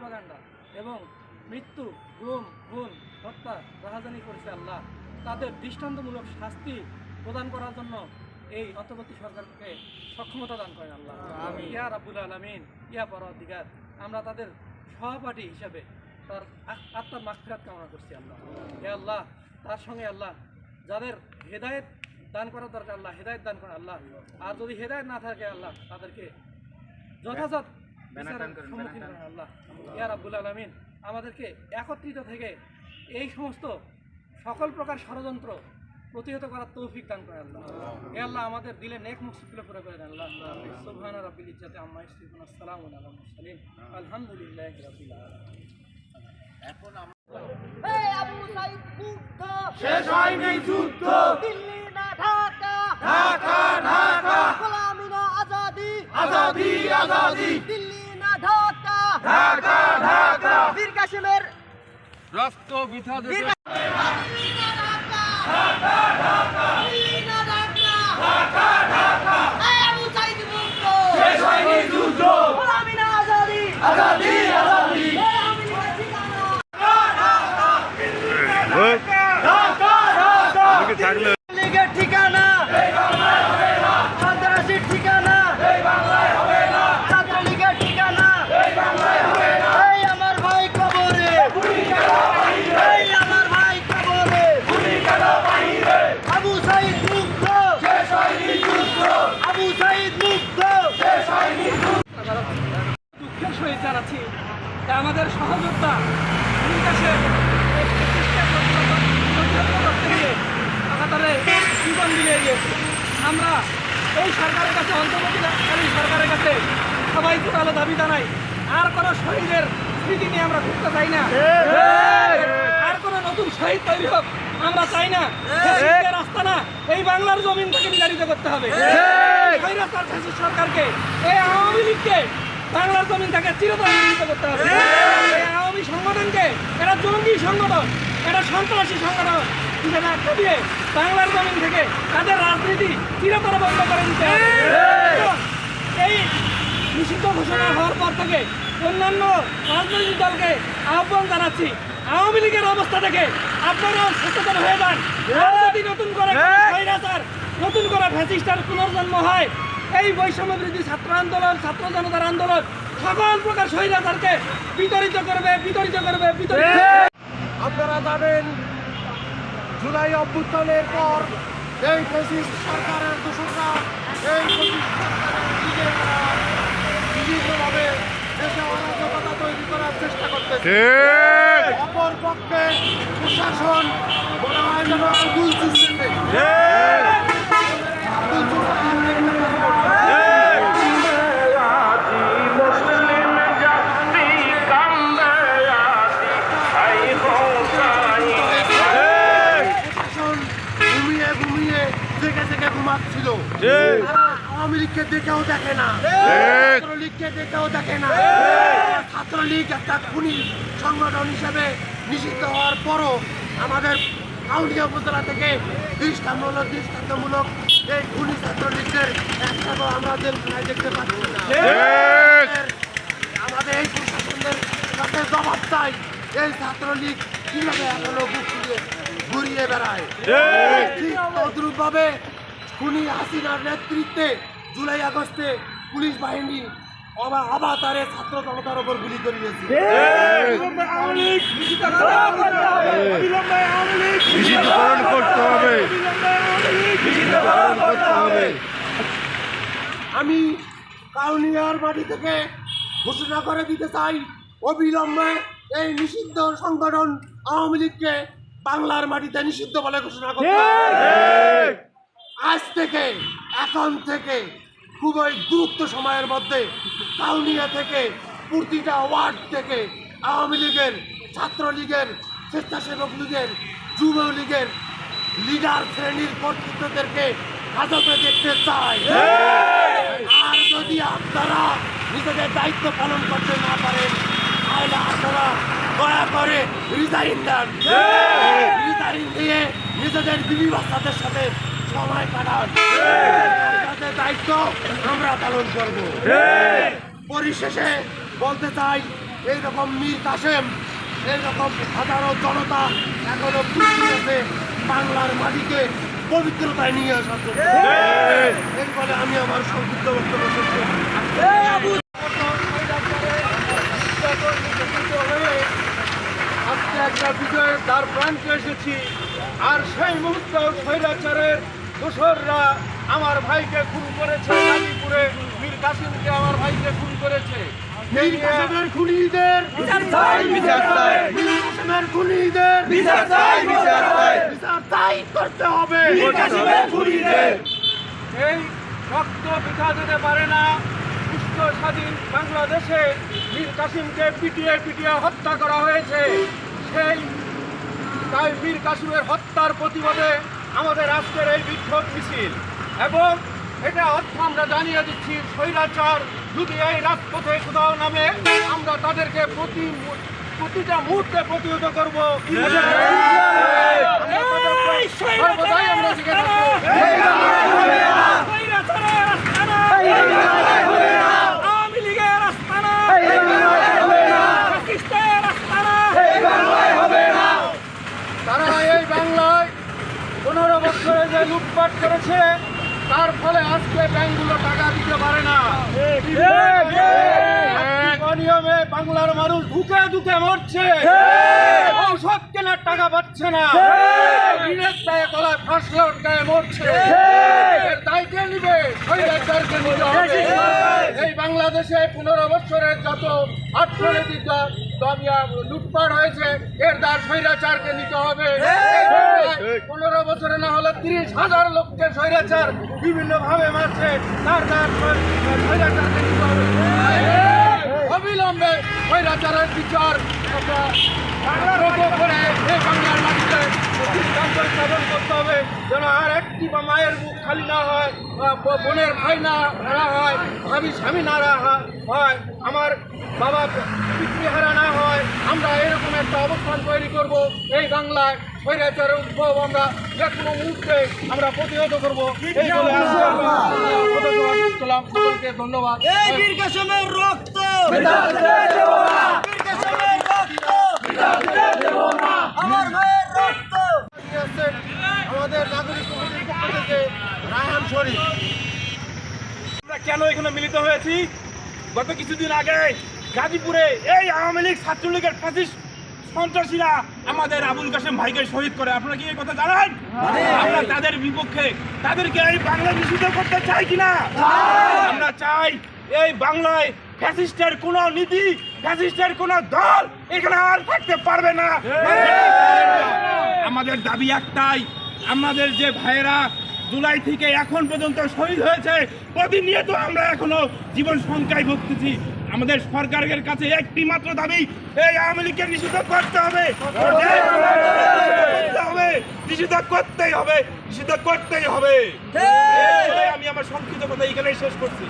Propaganda এবং মৃত্যু গুম খুন হত্যা রাহাজানি করেছে আল্লাহ। তাদের দৃষ্টান্তমূলক শাস্তি প্রদান করার জন্য এই অন্তর্বর্তী সরকারকে সক্ষমতা দান করেন আল্লাহ। ইয়া রাব্বুল আলামিন ইয়া পরদিগার আমরা তাদের সহপাঠী হিসাবে তার আত্মার মাগফিরাত কামনা করছি আল্লাহ। হে আল্লাহ তার সঙ্গে আল্লাহ যাদের হেদায়েত দান করার দরকার আল্লাহ হেদায়েত দান করেন আল্লাহ। আর যদি হেদায়েত না থাকে আল্লাহ তাদেরকে যথাযথ সম্মুখীন করেন আল্লাহ। ইয়া রাব্বুল আলামিন আমাদেরকে একত্রিত থেকে এই সমস্ত সকল প্রকার ষড়যন্ত্র প্রতিহত করার তৌফিক দান করে আল্লাহ। হে আল্লাহ আমাদের দিলে নেক মুক্তিগুলো করে করেন আল্লাহ। সুবহান রাব্বিল ইজ্জাতি আম্মা আসসালামু মুরসালিন। আলহামদুলিল্লাহি রাব্বিল আলামিন। এই আবু সাইদ মুগ্ধ শেষ হয়নি যুদ্ধ। দিল্লি না ঢাকা। ঢাকা ঢাকা। গোলামি না আজাদি। আজাদি আজাদি। দিল্লি না ঢাকা ঢাকা। বীর কাশিমের রক্ত বিথা ঢাকা এই আবু সাইদ মুগ্ধ শেষ হয়নি যুদ্ধ গোলামি না আজাদি আজাদি আজাদি এই আওয়ামী লীগের ঠিকানা ঢাকা ঢাকা লীগের ঠিকানা সন্ত্রাসীর ঠিকানা ছাত্রলীগের ঠিকানা এই আমার ভাই কবরে এই আমার ভাই কবরে আবু সাইদ মুক্ত শেষ হয়নি যুদ্ধ আবু সাইদ মুক্ত শেষ হয়নি দুঃখের সহিত জানাচ্ছি যে আমাদের সহযোদ্ধা বিকাশের জীবন আমরা এই সরকারের কাছে অন্তর্বর্তীকালীন সরকারের কাছে সবাই জোরালো দাবি জানাই আর কোনো শহীদের স্মৃতি নিয়ে আমরা ঘুরতে চাই না। আর কোনো নতুন শহীদ তৈরি হোক আমরা চাই না। রাস্তা না এই বাংলার জমিন থেকে বিতাড়িত করতে হবে। সরকারকে এই আওয়ামী লীগকে বাংলার জমিন থেকে চিরতরে বিতাড়িত করতে হবে। এই আওয়ামী সংগঠনকে এটা জঙ্গি সংগঠন এটা সন্ত্রাসী সংগঠন হিসেবে আখ্যা দিয়ে বাংলার জমিন থেকে তাদের রাজনীতি চিরতরে বন্ধ করে দিতে হবে। এই নিষিদ্ধ ঘোষণা হওয়ার পর থেকে অন্যান্য রাজনৈতিক দলকে আহ্বান জানাচ্ছি আওয়ামী লীগের অবস্থা থেকে আপনারাও সচেতন হয়ে যান। নতুন করে নতুন করে ফ্যাসিস্টার পুনর্জন্ম হয়। এই বৈষম্য বিরোধী ছাত্র আন্দোলন ছাত্র জনতার আন্দোলন সকল প্রকার স্বৈরাচারকে বিতরিত করবে বিতরিত করবে বিতরিত আপনারা জানেন জুলাই অভ্যুত্থানের পর এই ফেসিস্ট সরকারের দোষরা এই সরকারের বিভিন্নভাবে দেশে অরাজকতা তৈরি করার চেষ্টা করতেছে। অপর পক্ষে প্রশাসন মনে হয় যেন চুষতেছে আওয়ামী লীগকে দেখেও দেখে না। ছাত্রলীগকে দেখেও দেখে না। ছাত্রলীগ একটা খুনি সংগঠন হিসেবে নিষিদ্ধ হওয়ার পরও আমাদের কাউন্টিয়া উপজেলা থেকে দৃষ্টান্তমূলক দৃষ্টান্তমূলক এই খুনি ছাত্রলীগদের একটাও আমরা জেলখানায় দেখতে পাচ্ছি না। আমাদের এই প্রশাসনদের কাছে জবাব চাই এই ছাত্রলীগ কীভাবে এখনও ফুলিয়ে ঘুরিয়ে বেড়ায়? ঠিক। তদ্রুপ ভাবে খুনি হাসিনার নেতৃত্বে জুলাই আগস্টে পুলিশ বাহিনী অবাতারে ছাত্র জনতার উপর গুলি করিয়েছে নিষিদ্ধকরণ করতে হবে। নিষিদ্ধকরণ করতে হবে। আমি কাউনিয়ার মাটি থেকে ঘোষণা করে দিতে চাই অবিলম্বে এই নিষিদ্ধ সংগঠন আওয়ামী লীগকে বাংলার মাটিতে নিষিদ্ধ বলে ঘোষণা করতে হবে। আজ থেকে এখন থেকে খুবই দ্রুত সময়ের মধ্যে কাউনিয়া থেকে প্রতিটা ওয়ার্ড থেকে আওয়ামী লীগের, ছাত্রলীগের, স্বেচ্ছাসেবক লীগের যুব লীগের লিডার শ্রেণির কর্তৃত্বদেরকে হাজতে দেখতে চাই। আর যদি আপনারা নিজেদের দায়িত্ব পালন করতে না পারেন, তাহলে আপনারা দয়া করে রিজাইন দেন। রিজাইন দিয়ে নিজেদের বিবি বাচ্চাদের সাথে সময় কাটান। তাদের দায়িত্ব আমরা পালন করব। পরিশেষে বলতে চাই এইরকম মীর কাসেম এইরকম হাজারো জনতা এখনও আছে বাংলার মাটিকে পবিত্রতায় নিয়ে আসার জন্য। এই আমি আমার সংক্ষিপ্ত বক্তব্য করছি। আজকে একটা বিজয়ের দ্বার প্রান্তে এসেছি। আর সেই মুহূর্ত স্বৈরাচারের দোসররা আমার ভাইকে খুন করেছে গাজীপুরে মীর কাসিমকে আমার ভাইকে খুন করেছে। এই মীর নিয়ে কাসেমের খুনিদের বিচার চাই বিচার চাই। মীর কাসেমের খুনিদের বিচার চাই বিচার চাই। বিচার তাই করতে হবে। মীর কাসেমের খুনিদের। এই রক্ত পিঠা যেতে পারে না সুস্থ স্বাধীন বাংলাদেশে মীর কাসিমকে পিটিয়ে পিটিয়ে হত্যা করা হয়েছে। সেই তাই মীর কাসিমের হত্যার প্রতিবাদে আমাদের আজকের এই বিক্ষোভ মিছিল এবং এটা অর্থ আমরা জানিয়ে দিচ্ছি, স্বৈরাচার যদি এই রাজপথে কোথাও নামে, আমরা তাদেরকে প্রতি প্রতিটা মুহূর্তে প্রতিহত করব আমরা তাদেরকে সর্বদাই আমরা দিকে থাকব তারা এই বাংলায় পনেরো বছরে যে লুটপাট করেছে, তার ফলে আজকে ব্যাংকগুলো টাকা দিতে পারে না। অনিয়মে বাংলার মানুষ ঢুকে ঢুকে মরছে। ঔষধ কেনার টাকা পাচ্ছে না। মরছে। হবে। এই বাংলাদেশে পনেরো বছরের যত অর্থনৈতিক লুটপাট হয়েছে এর দার স্বৈরাচারকে নিতে হবে। পনেরো বছরে না হলে তিরিশ হাজার লোককে স্বৈরাচার বিভিন্ন ভাবে মারছে তার স্বৈ- স্বৈরাচারকে নিতে হবে। অবিলম্বে স্বৈরাচারের বিচার আমরা করে বাংলার স্থাপন করতে হবে যেন আর একটি বা মায়ের মুখ খালি না হয় বা বোনের ভাই না হারা হয় ভাবি স্বামী না হারা হয় আমার বাবা পিতৃহারা না হয় আমরা এরকম একটা অবস্থান তৈরি করব এই বাংলায় স্বৈরাচারের উদ্ভব আমরা যে কোনো মুহূর্তে আমরা প্রতিহত করব। এই বলে। সকলকে ধন্যবাদ। এই রক্ত। আমার রক্ত নিয়ে আমাদের নাগরিক কমিটির পক্ষ থেকে রায়হান শরীফ। আমরা কেন এখানে মিলিত হয়েছি? গত কিছুদিন আগে গাজীপুরে এই আওয়ামী লীগ ছাত্রলীগের পঁচিশ সন্ত্রাসীরা আমাদের আবুল কাসেম ভাইকে শহীদ করে। আপনারা কি এই কথা জানেন? আমরা তাদের বিপক্ষে তাদেরকে এই বাংলা নিষিদ্ধ করতে চাই কিনা? আমরা চাই এই বাংলায় ফ্যাসিস্টের কোন নীতি ফ্যাসিস্টের কোন দল এখানে আর থাকতে পারবে না। আমাদের দাবি একটাই আমাদের যে ভাইয়েরা জুলাই থেকে এখন পর্যন্ত শহীদ হয়েছে প্রতিনিয়ত আমরা এখনও জীবন সংখ্যায় ভুগতেছি। আমাদের সরকারের কাছে একটি মাত্র দাবি এই আওয়ামী লীগকে নিষিদ্ধ করতে হবে। নিষিদ্ধ করতেই হবে নিষিদ্ধ করতেই হবে। আমি আমার সংক্ষিপ্ত কথা এখানেই শেষ করছি।